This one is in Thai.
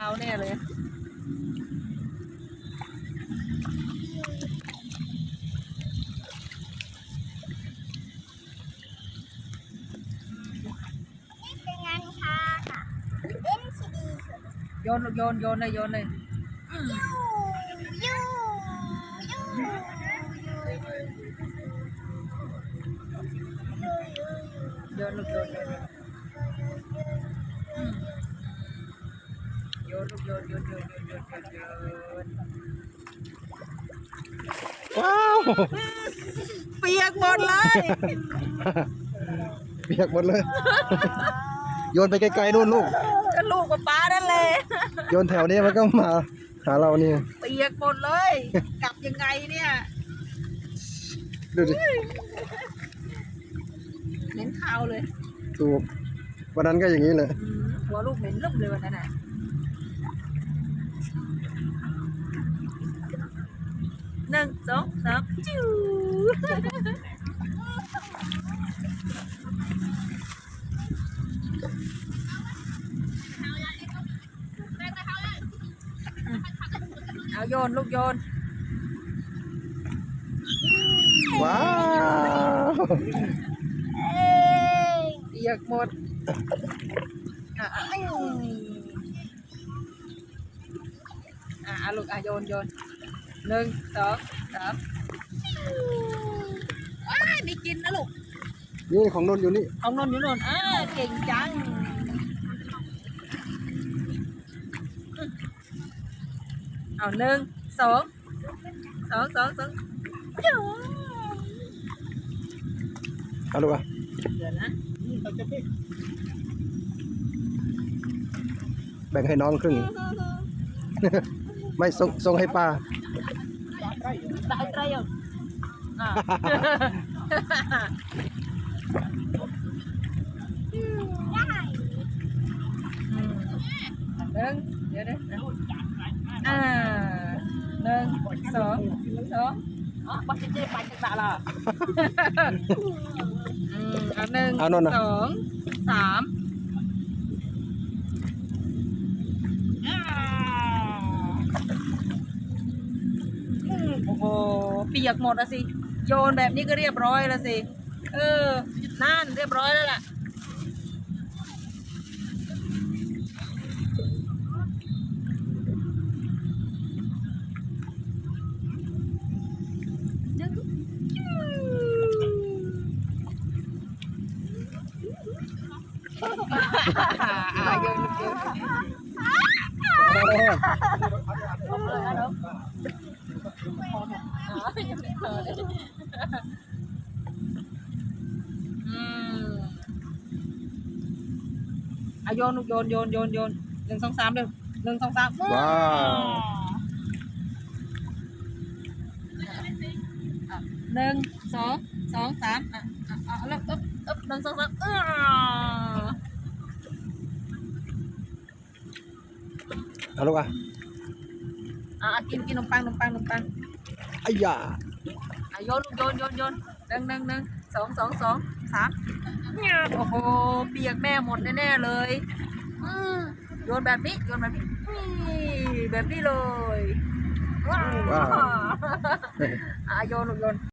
เอาแน่เลย นี่เป็นงานค่ะค่ะเล่นซีดีค่ะ โยนโยนโยนเลยโยนเลยอืม ยูยูยูยูยู โยนลูกโยนโยน นลูกโยนโยนโยนโยนโยนโยนโยนว้าวเปียกหมดเลยเปียกหมดเลย โยนไปไกลๆนู่นลูกก็ลูกกับป้านั่นแหละโยนแถวนี้มันก็มาหาเรานี่เปียกหมดเลย กลับยังไงเนี่ยดูดิเหม็นข้าวเลย ถูกวันนั้นก็อย่างนี้แหละอืมหัวลูกเหม็นลึบเลยวันนั้นน่ะ nâng xuống xuống chiu. Áo dồn lúc dồn. Wow. Giật một. À, à. อาโยนลูกโยนว้าวเอ้ยเปียกหมดอะอะอืมอะอะลูกอะโยนโยนหนึ่งสองสามว้ายไม่กินนะลูกนี่ของนนท์อยู่นี่เอานนท์อยู่นนท์อ่าเก่งจังอืมเอาหนึ่งสองสองสองสองจิ้วเอาลูกอะเดี๋ยวนะแบ่งให้น้องครึ่ง mày ไม่ส่งส่งให้ป้า Bakit yun? Ah. Nâng, nhớ đấy. À, nâng, số, số. Đó, bắt cái chê bạch cái bạ là. Ừ, nâng, số, 3, โอ้โหเปียกหมดแล้วสิโยนแบบนี้ก็เรียบร้อยแล้วสิเออนั่นเรียบร้อยแล้วล่ะอ่าโยนโยนอืม อ่ะโยนลูกโยนโยนโยนโยนหนึ่งสองสามเร็วหนึ่งสองสาม ว้าว อ่ะหนึ่งสองสองสามอ่ะอ่ะอ่ะแล้วอึ๊บอึ๊บหนึ่งสองสามเออ เอาลูกอ่ะ อะอะกินกินขนมปังขนมปังขนมปังไอ้ยาอะโยนลูกโยนโยนโยนหนึ่งหนึ่งหนึ่งสองสองสองสามโอ้โหเปียกแม่หมดแน่ๆเลยอืมโยนแบบนี้โยนแบบนี้นี่แบบนี้เลยว้าวว้าวอะโยนลูกโยน